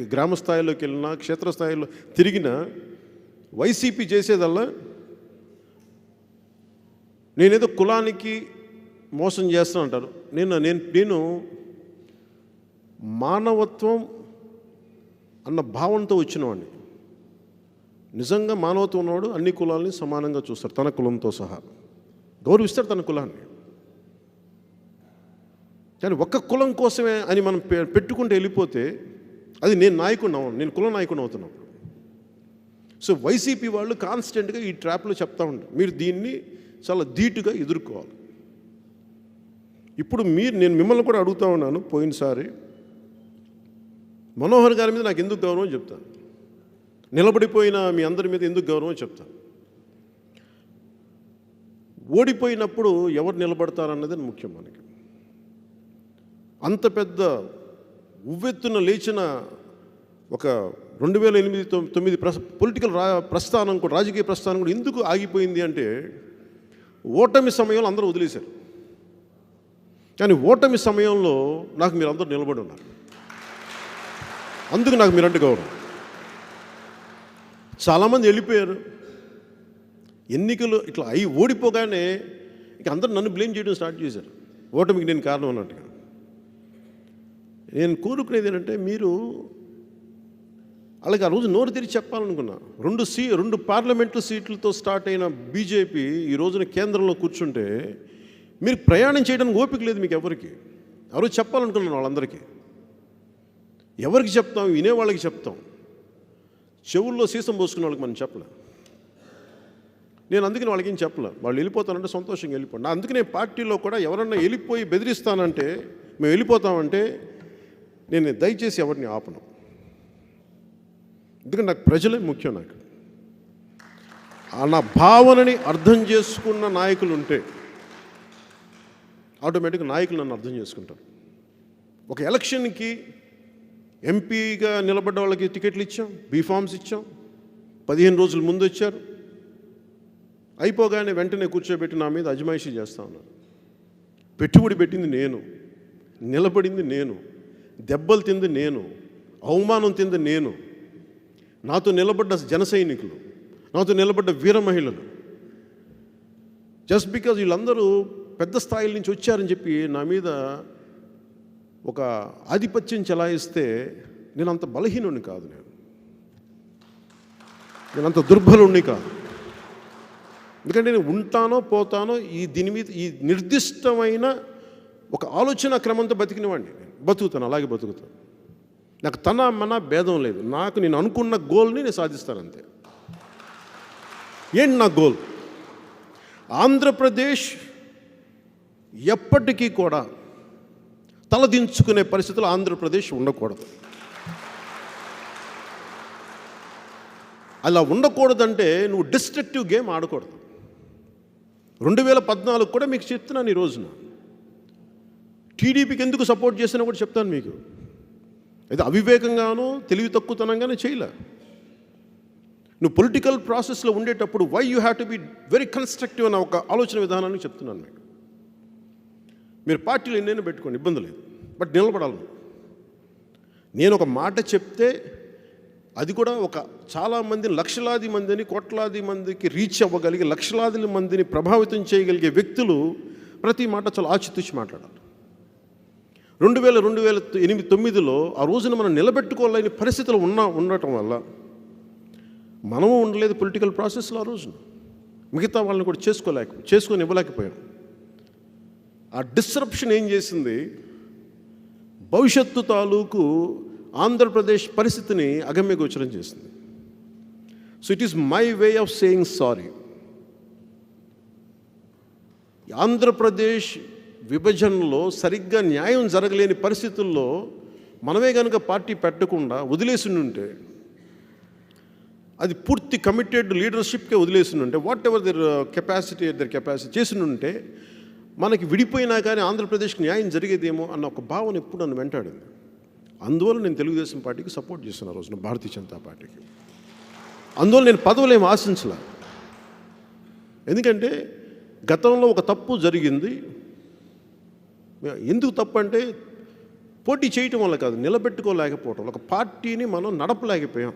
గ్రామ స్థాయిలోకి వెళ్ళినా క్షేత్రస్థాయిలో తిరిగినా వైసీపీ చేసేదల్లా నేనేదో కులానికి మోసం చేస్తాను అంటారు. నేను నేను నేను మానవత్వం అన్న భావనతో వచ్చినవాడిని. నిజంగా మానవత్వం ఉన్నవాడు అన్ని కులాలని సమానంగా చూస్తారు తన కులంతో సహా. గౌరవిస్తారు తన కులాన్ని. కానీ ఒక్క కులం కోసమే అని మనం పెట్టుకుంటూ వెళ్ళిపోతే అది నేను నాయకుడిని అవ్వను నేను కుల నాయకుడిని అవుతున్నాను. సో వైసీపీ వాళ్ళు కాన్స్టెంట్గా ఈ ట్రాప్లో చెప్తా ఉంటారు మీరు దీన్ని చాలా ధీటుగా ఎదుర్కోవాలి. ఇప్పుడు మీరు నేను మిమ్మల్ని కూడా అడుగుతా ఉన్నాను పోయినసారి. మనోహర్ గారి మీద నాకు ఎందుకు గౌరవం చెప్తాను. నిలబడిపోయిన మీ అందరి మీద ఎందుకు గౌరవం చెప్తాను. ఓడిపోయినప్పుడు ఎవరు నిలబడతారన్నది ముఖ్యం మనకి. అంత పెద్ద ఉవ్వెత్తున లేచిన ఒక రెండు వేల ఎనిమిది తొమ్మిది ప్రస్ పొలిటికల్ రా ప్రస్థానం కూడా రాజకీయ ప్రస్థానం కూడా ఎందుకు ఆగిపోయింది అంటే ఓటమి సమయంలో అందరూ వదిలేశారు. కానీ ఓటమి సమయంలో నాకు మీరు అందరూ నిలబడి ఉన్నారు. అందుకు నాకు మీరంటే గౌరవం. చాలామంది వెళ్ళిపోయారు. ఎన్నికలు ఇట్లా అయి ఓడిపోగానే ఇక అందరూ నన్ను బ్లేమ్ చేయడం స్టార్ట్ చేశారు. ఓటమికి నేను కారణం అన్నట్టుగా. నేను కోరుకునేది ఏంటంటే మీరు అలాగే ఆ రోజు నోరు తెరిచి చెప్పాలనుకున్నా. రెండు సీ రెండు పార్లమెంటు సీట్లతో స్టార్ట్ అయిన బీజేపీ ఈ రోజున కేంద్రంలో కూర్చుంటే మీరు ప్రయాణం చేయడానికి ఓపిక లేదు మీకు ఎవరికి. ఎవరు చెప్పాలనుకున్నాను వాళ్ళందరికీ. ఎవరికి చెప్తాం? వినేవాళ్ళకి చెప్తాం. చెవుల్లో సీసం పోసుకునే వాళ్ళకి మనం చెప్పలే. నేను అందుకని వాళ్ళకి ఏం చెప్పలే. వాళ్ళు వెళ్ళిపోతానంటే సంతోషంగా వెళ్ళిపోండి అందుకనే పార్టీలో కూడా ఎవరన్నా వెళ్ళిపోయి బెదిరిస్తానంటే మేము వెళ్ళిపోతామంటే నేను దయచేసి ఎవరిని ఆపను. ఎందుకంటే నాకు ప్రజలే ముఖ్యం నాకు. ఆ నా భావనని అర్థం చేసుకున్న నాయకులు ఉంటే ఆటోమేటిక్గా నాయకులు నన్ను అర్థం చేసుకుంటారు. ఒక ఎలక్షన్కి ఎంపీగా నిలబడ్డ వాళ్ళకి టికెట్లు ఇచ్చాం బీఫామ్స్ ఇచ్చాం పదిహేను రోజుల ముందు వచ్చారు. అయిపోగానే వెంటనే కూర్చోబెట్టి నా మీద అజమాయిషీ చేస్తా ఉన్నారు. పెట్టుబడి పెట్టింది నేను నిలబడింది నేను దెబ్బలు తింది నేను అవమానం తింది నేను నాతో నిలబడ్డ జన సైనికులు నాతో నిలబడ్డ వీర మహిళలు. జస్ట్ బికాజ్ వీళ్ళందరూ పెద్ద స్థాయిల నుంచి వచ్చారని చెప్పి నా మీద ఒక ఆధిపత్యం చెలాయిస్తే నేను అంత బలహీనుని కాదు నేను. నేను అంత దుర్బలుణ్ణి కాదు. ఎందుకంటే నేను ఉంటానో పోతానో ఈ దీని మీద ఈ నిర్దిష్టమైన ఒక ఆలోచన క్రమంతో బతికినవాడిని నేను. బతుకుతాను అలాగే బతుకుతాను. నాకు తన మన భేదం లేదు. నాకు నేను అనుకున్న గోల్ని నేను సాధిస్తాను అంతే ఏంటి నా గోల్? ఆంధ్రప్రదేశ్ ఎప్పటికీ కూడా తలదించుకునే పరిస్థితులు ఆంధ్రప్రదేశ్ ఉండకూడదు. అలా ఉండకూడదంటే నువ్వు డిస్ట్రక్టివ్ గేమ్ ఆడకూడదు. రెండు వేల పద్నాలుగు కూడా మీకు చెప్తున్నాను ఈ రోజున. టీడీపీకి ఎందుకు సపోర్ట్ చేసినా కూడా చెప్తాను మీకు. అయితే అవివేకంగానో తెలివి తక్కువతనంగానే చేయలే. నువ్వు పొలిటికల్ ప్రాసెస్లో ఉండేటప్పుడు why you have to be very constructive అన్న ఒక ఆలోచన విధానాన్ని చెప్తున్నాను మీకు. మీరు పార్టీలు ఎన్నైనా పెట్టుకోండి ఇబ్బంది లేదు. బట్ నిలబడాలి నేను ఒక మాట చెప్తే అది కూడా ఒక చాలామంది లక్షలాది మందిని కోట్లాది మందికి రీచ్ అవ్వగలిగే లక్షలాది మందిని ప్రభావితం చేయగలిగే వ్యక్తులు ప్రతి మాట చాలా ఆచితూచి మాట్లాడాలి. రెండు వేల రెండు వేల ఎనిమిది తొమ్మిదిలో ఆ రోజున మనం నిలబెట్టుకోలేని పరిస్థితులు ఉన్న ఉండటం వల్ల మనము ఉండలేదు పొలిటికల్ ప్రాసెస్లో ఆ రోజున. మిగతా వాళ్ళని కూడా చేసుకోలేక చేసుకొని ఇవ్వలేకపోయాం ఆ డిస్రప్షన్ ఏం చేసింది? భవిష్యత్తు తాలూకు ఆంధ్రప్రదేశ్ పరిస్థితిని అగమ్యగోచరం చేసింది. So it is my way of saying sorry Andhra Pradesh విభజనలో సరిగ్గా న్యాయం జరగలేని పరిస్థితుల్లో మనమే కనుక పార్టీ పెట్టకుండా వదిలేసిండుంటే అది పూర్తి కమిటెడ్ లీడర్షిప్కే వదిలేసిండుంటే whatever their capacity their capacity చేసిండుంటే ఉంటే మనకి విడిపోయినా కానీ ఆంధ్రప్రదేశ్కి న్యాయం జరిగేదేమో అన్న ఒక భావన ఎప్పుడు నన్ను వెంటాడింది. అందువల్ల నేను తెలుగుదేశం పార్టీకి సపోర్ట్ చేస్తున్నా రోజున భారతీయ జనతా పార్టీకి. అందువల్ల నేను పదవులు ఏమి ఆశించలే. ఎందుకంటే గతంలో ఒక తప్పు జరిగింది ఎందుకు తప్పు అంటే పోటీ చేయటం వల్ల కాదు నిలబెట్టుకోలేకపోవటం ఒక పార్టీని మనం నడపలేకపోయాం.